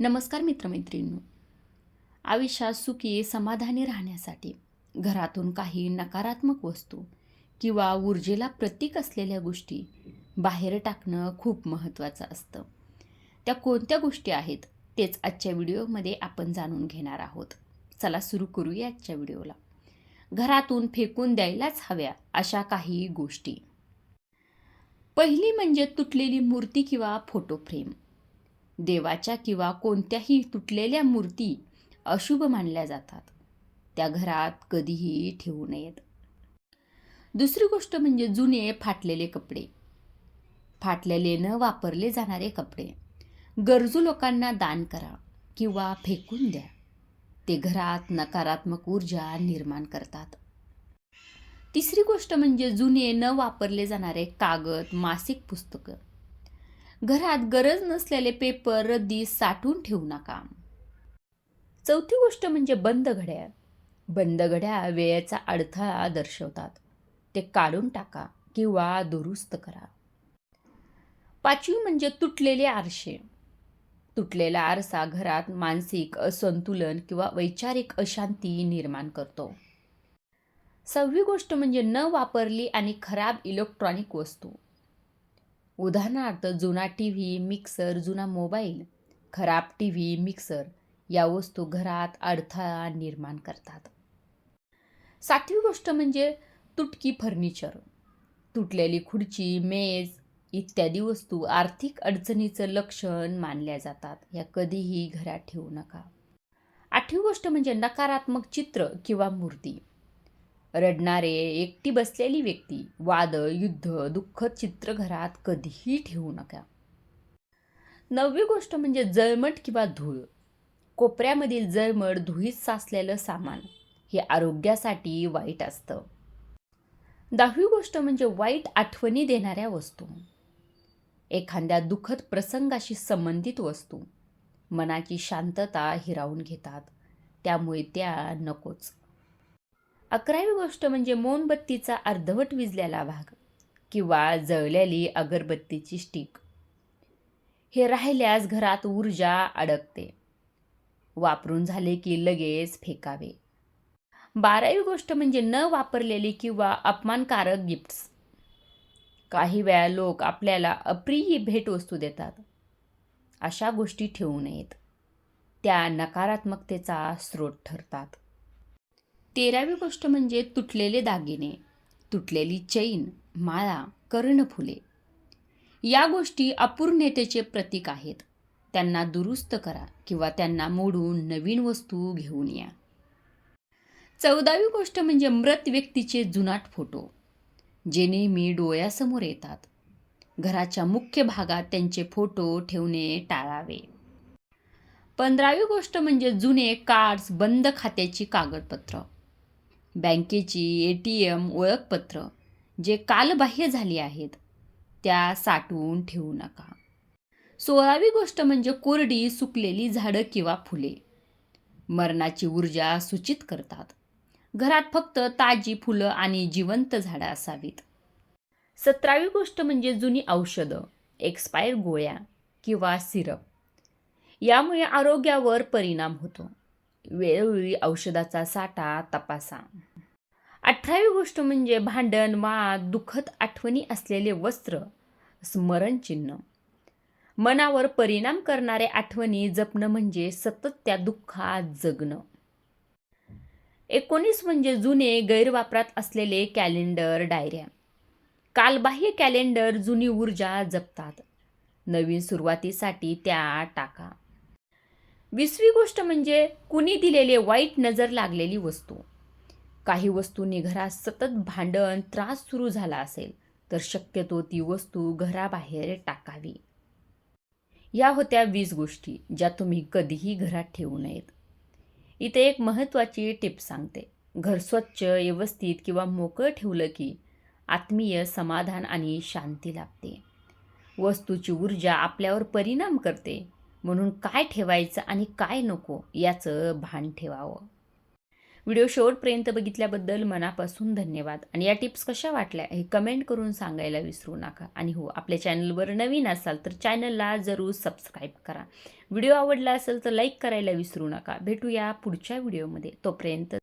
नमस्कार मित्रमैत्रिणींनो. आयुष्यात सुखी समाधानी राहण्यासाठी घरातून काही नकारात्मक वस्तू किंवा ऊर्जेला प्रतीक असलेल्या गोष्टी बाहेर टाकणं खूप महत्त्वाचं असतं. त्या कोणत्या गोष्टी आहेत तेच आजच्या व्हिडिओमध्ये आपण जाणून घेणार आहोत. चला सुरू करूया आजच्या व्हिडिओला. घरातून फेकून द्यायलाच हव्या अशा काही गोष्टी. पहिली म्हणजे तुटलेली मूर्ती किंवा फोटो फ्रेम देवाच्या किंवा कोणत्याही तुटलेल्या मूर्ती अशुभ मानल्या जातात. त्या घरात कधीही ठेवू नयेत. दुसरी गोष्ट म्हणजे जुने फाटलेले कपडे. फाटलेले न वापरले जाणारे कपडे. गरजू लोकांना दान करा किंवा फेकून द्या. ते घरात नकारात्मक ऊर्जा निर्माण करतात. तिसरी गोष्ट म्हणजे जुने न वापरले जाणारे कागद मासिक पुस्तकं. घरात गरज नसलेले पेपर रद्दी साठवून ठेवू नका. चौथी गोष्ट म्हणजे बंद घड्या बंद घड्या वेळेचा अडथळा दर्शवतात. ते काढून टाका किंवा दुरुस्त करा. पाचवी म्हणजे तुटलेले आरशे तुटलेला आरसा घरात मानसिक असंतुलन किंवा वैचारिक अशांती निर्माण करतो. सहावी गोष्ट म्हणजे न वापरली आणि खराब इलेक्ट्रॉनिक वस्तू. उदाहरणार्थ जुना टी व्ही मिक्सर जुना मोबाईल खराब टी व्ही मिक्सर या वस्तू घरात अडथळा निर्माण करतात. सातवी गोष्ट म्हणजे तुटकी फर्निचर तुटलेली खुर्ची मेज इत्यादी वस्तू आर्थिक अडचणीचं लक्षण मानल्या जातात. या कधीही घरात ठेवू नका. आठवी गोष्ट म्हणजे नकारात्मक चित्र किंवा मूर्ती. रडणारे एकटी बसलेली व्यक्ती वाद युद्ध दुःख चित्र घरात कधीही ठेवू नका. नववी गोष्ट म्हणजे जळमट किंवा धूळ. कोपऱ्यामधील जळमट धुळीत साचलेलं सामान हे आरोग्यासाठी वाईट असतं. दहावी गोष्ट म्हणजे वाईट आठवणी देणाऱ्या वस्तू. एखाद्या दुःखद प्रसंगाशी संबंधित वस्तू. मनाची शांतता हिरावून घेतात. त्यामुळे त्या नकोच. अकरावी गोष्ट म्हणजे मोमबत्तीचा अर्धवट विजलेला भाग किंवा जळलेली अगरबत्तीची स्टिक. हे राहिल्यास घरात ऊर्जा अडकते. वापरून झाले की लगेच फेकावे. बारावी गोष्ट म्हणजे न वापरलेली किंवा अपमानकारक गिफ्ट्स काही वेळा लोक आपल्याला अप्रिय भेटवस्तू देतात. अशा गोष्टी ठेवू नयेत. त्या नकारात्मकतेचा स्रोत ठरतात. तेरावी गोष्ट म्हणजे तुटलेले दागिने तुटलेली चैन माळा कर्णफुले या गोष्टी अपूर्णतेचे प्रतीक आहेत. त्यांना दुरुस्त करा किंवा त्यांना मोडून नवीन वस्तू घेऊन या. चौदावी गोष्ट म्हणजे मृत व्यक्तीचे जुनाट फोटो जे नेहमी डोळ्यासमोर येतात. घराच्या मुख्य भागात त्यांचे फोटो ठेवणे टाळावे. पंधरावी गोष्ट म्हणजे जुने कार्ड्स बंद खात्याची कागदपत्र. बँकेची ए टी एम ओळखपत्र जे कालबाह्य झाली आहेत त्या साठवून ठेवू नका. सोळावी गोष्ट म्हणजे कोरडी सुकलेली झाडं किंवा फुले. मरणाची ऊर्जा सूचित करतात. घरात फक्त ताजी फुलं आणि जिवंत झाडं असावीत. सतरावी गोष्ट म्हणजे जुनी औषधं एक्सपायर गोळ्या किंवा सिरप. यामुळे आरोग्यावर परिणाम होतो. वेळोवेळी औषधाचा साठा तपासा. अठरावी गोष्ट म्हणजे भांडण वाद दुःखद आठवणी असलेले वस्त्र स्मरणचिन्ह मनावर परिणाम करणारे आठवणी जपणं म्हणजे सतत त्या दुःखात जगणं. एकोणीस म्हणजे जुने गैरवापरात असलेले कॅलेंडर डायऱ्या. कालबाह्य कॅलेंडर जुनी ऊर्जा जपतात. नवीन सुरुवातीसाठी त्या टाका. विसवी गोष्ट म्हणजे कुणी दिलेले वाईट नजर लागलेली वस्तू. काही वस्तूंनी घरात सतत भांडण त्रास सुरू झाला असेल तर शक्यतो ती वस्तू घराबाहेर टाकावी. या होत्या वीस गोष्टी ज्या तुम्ही कधीही घरात ठेवू नयेत. इथे एक महत्त्वाची टिप सांगते. घर स्वच्छ व्यवस्थित किंवा मोकळं ठेवलं की आत्मीय समाधान आणि शांती लाभते. वस्तूची ऊर्जा आपल्यावर परिणाम करते. म्हणून काय ठेवायचं आणि काय नको याचं भान ठेवावं. व्हिडिओ शेवटपर्यंत बघितल्याबद्दल मनापासून धन्यवाद. आणि या टिप्स कशा वाटल्या हे कमेंट करून सांगायला विसरू नका. आणि हो आपल्या चॅनलवर नवीन असाल तर चॅनलला जरूर सबस्क्राईब करा. व्हिडिओ आवडला असेल तर लाईक करायला विसरू नका. भेटूया पुढच्या व्हिडिओमध्ये. तोपर्यंत